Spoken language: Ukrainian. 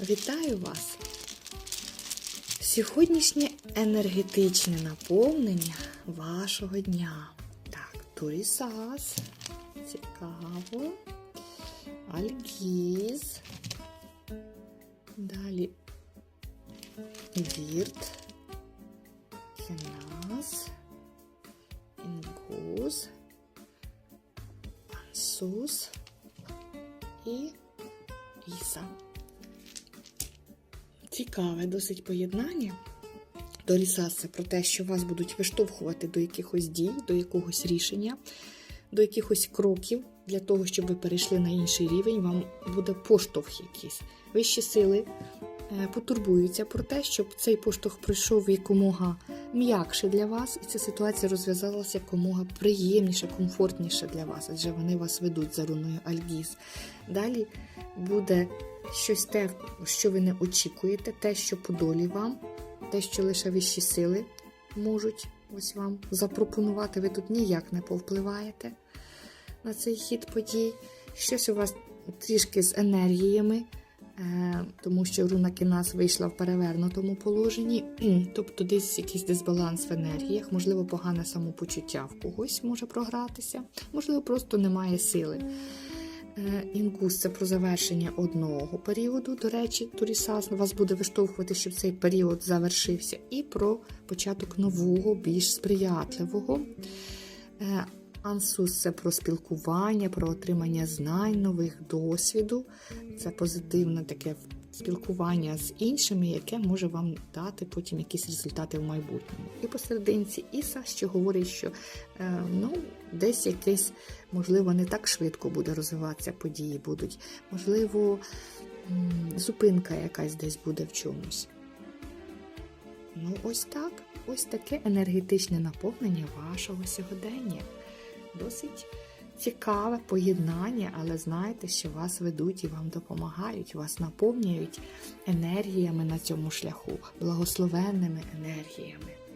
Вітаю вас! Сьогоднішнє енергетичне наповнення вашого дня. Так, Турісас. Цікаво. Альгіз. Далі Вірт. Кенас. Інгуз. Ансус. І Іса. Цікаве досить поєднання. Дорісас це про те, що вас будуть виштовхувати до якихось дій, до якогось рішення, до якихось кроків для того, щоб ви перейшли на інший рівень. Вам буде поштовх якийсь. Вищі сили е, потурбуються про те, щоб цей поштовх пройшов якомога м'якше для вас, і ця ситуація розв'язалася якомога приємніше, комфортніше для вас, адже вони вас ведуть за руною Альгіз. Далі буде щось те, що ви не очікуєте, те, що по долі вам, те, що лише вищі сили можуть ось вам запропонувати. Ви тут ніяк не повпливаєте на цей хід подій. Щось у вас трішки з енергіями, е, тому що руна Кінас вийшла в перевернутому положенні, тобто десь якийсь дисбаланс в енергіях, можливо, погане самопочуття в когось може програтися, можливо, просто немає сили. Е, Інгус це про завершення одного періоду. До речі, Турісас вас буде виштовхувати, щоб цей період завершився, і про початок нового, більш сприятливого. Е, Ансус це про спілкування, про отримання знань, нових досвіду. Це позитивне таке спілкування з іншими, яке може вам дати потім якісь результати в майбутньому. І посерединці Іса, що говорить, що е, ну, десь якесь, можливо, не так швидко буде розвиватися події будуть. Можливо, зупинка якась десь буде в чомусь. Ну, ось так. Ось таке енергетичне наповнення вашого сьогодення. Досить цікаве поєднання, але знаєте, що вас ведуть і вам допомагають, вас наповнюють енергіями на цьому шляху, благословенними енергіями.